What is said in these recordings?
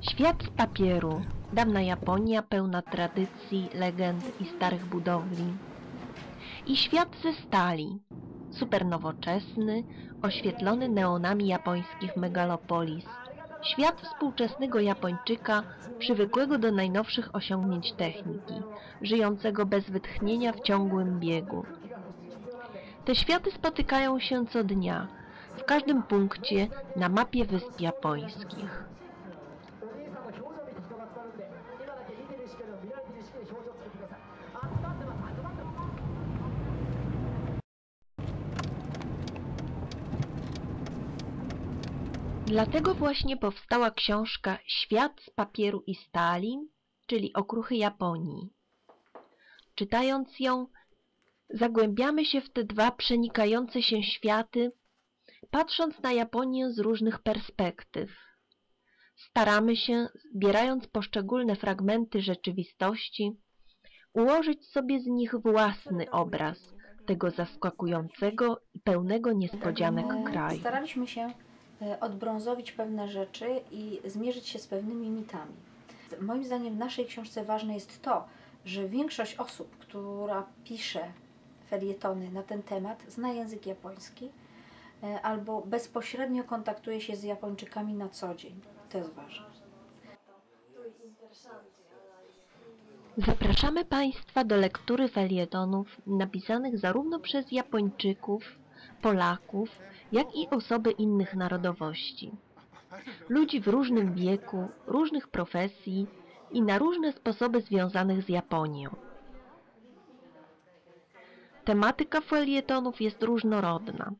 Świat z papieru. Dawna Japonia pełna tradycji, legend i starych budowli. I świat ze stali. Supernowoczesny, oświetlony neonami japońskich megalopolis. Świat współczesnego Japończyka, przywykłego do najnowszych osiągnięć techniki, żyjącego bez wytchnienia w ciągłym biegu. Te światy spotykają się co dnia, w każdym punkcie na mapie wysp japońskich. Dlatego właśnie powstała książka Świat z papieru i stali, czyli Okruchy Japonii. Czytając ją, zagłębiamy się w te dwa przenikające się światy, patrząc na Japonię z różnych perspektyw. Staramy się, zbierając poszczególne fragmenty rzeczywistości, ułożyć sobie z nich własny obraz tego zaskakującego i pełnego niespodzianek kraju. Staraliśmy się odbrązowić pewne rzeczy i zmierzyć się z pewnymi mitami. Moim zdaniem w naszej książce ważne jest to, że większość osób, która pisze felietony na ten temat, zna język japoński e, albo bezpośrednio kontaktuje się z Japończykami na co dzień. To jest ważne. Zapraszamy Państwa do lektury felietonów napisanych zarówno przez Japończyków, Polaków, jak i osoby innych narodowości. Ludzi w różnym wieku, różnych profesji i na różne sposoby związanych z Japonią. Tematyka felietonów jest różnorodna,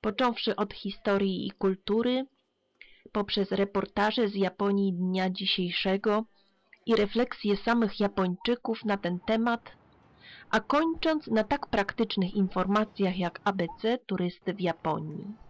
począwszy od historii i kultury, poprzez reportaże z Japonii dnia dzisiejszego, i refleksje samych Japończyków na ten temat, a kończąc na tak praktycznych informacjach jak ABC turysty w Japonii.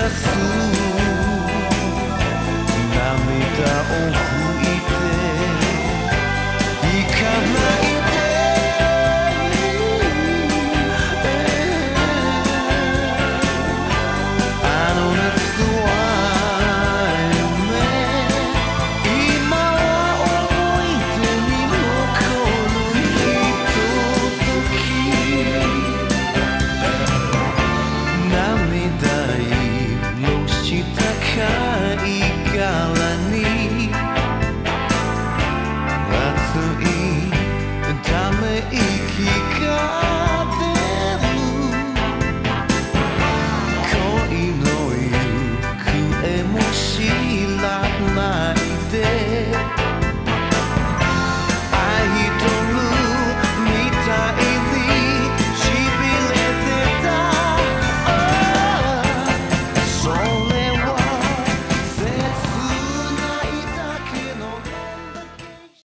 さす。涙を e quicar.